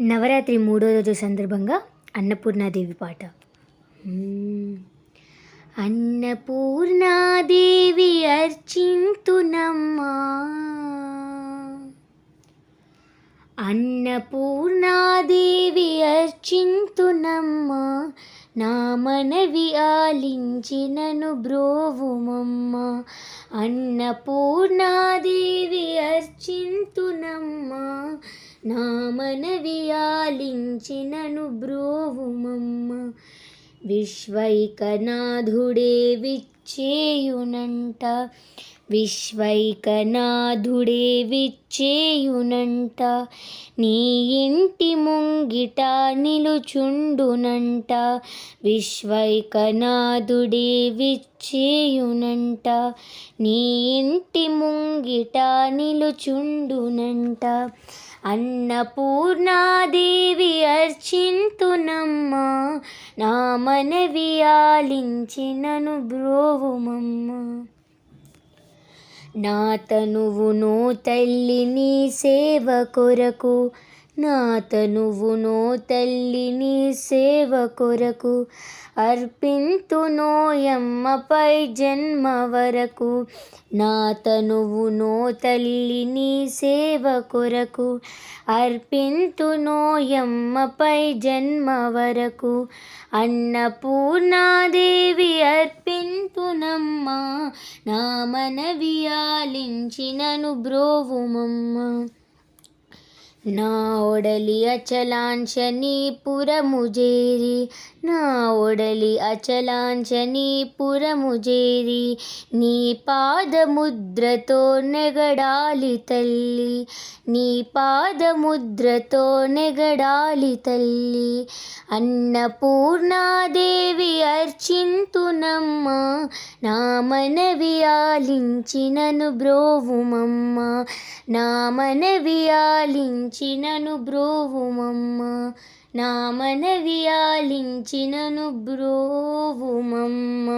నవరాత్రి మూడో రోజు సందర్భంగా అన్నపూర్ణాదేవి పాట. అన్నపూర్ణాదేవి అర్చింతునమ్మా. అన్నపూర్ణాదేవి అర్చింతునమ్మా. నా మనవి ఆలించినను బ్రోవుమమ్మ. అన్నపూర్ణాదేవి అర్చింతునమ్మా. నా మనవి ఆలించినను బ్రోవుమమ్మ విశ్వైకనాథుడే విచ్చేయునంట. విశ్వైకనాథుడే విచ్చేయునంట. నీ ఇంటి ముంగిట నిలుచుండునంట. విశ్వైకనాథుడే విచ్చేయునంట. నీ ఇంటి ముంగిట నిలుచుండునంట. అన్నపూర్ణాదేవి అర్చింతునమ్మా నా మనవి ఆలించినను బ్రోవుమమ్మ. నా తనువును తల్లి నీ సేవ కొరకు నా తనువును తల్లి నీ సేవ కొరకు అర్పింతునోయమ్మపై జన్మ వరకు. నా తనువును తల్లి నీ సేవ కొరకు అర్పింతునోయమ్మపై జన్మ వరకు. అన్నపూర్ణాదేవి అర్పింతునమ్మా నా మనవి ఆలించినను బ్రోవుమమ్మ. నా ఒడలి అచలాంచని పురము నా ఒడలి అచలాంచని పురము చేరి నీ పాదముద్రతో నెగడాలి తల్లి నీ పాదముద్రతో నెగడాలి తల్లి అన్నపూర్ణాదేవి అర్చింతునమ్మా నా మనవి ఆలించినను బ్రోవుమమ్మ నా మనవి ఆలించినను బ్రోవుమమ్మ. నా మనవి ఆలించినను బ్రోవుమమ్మ.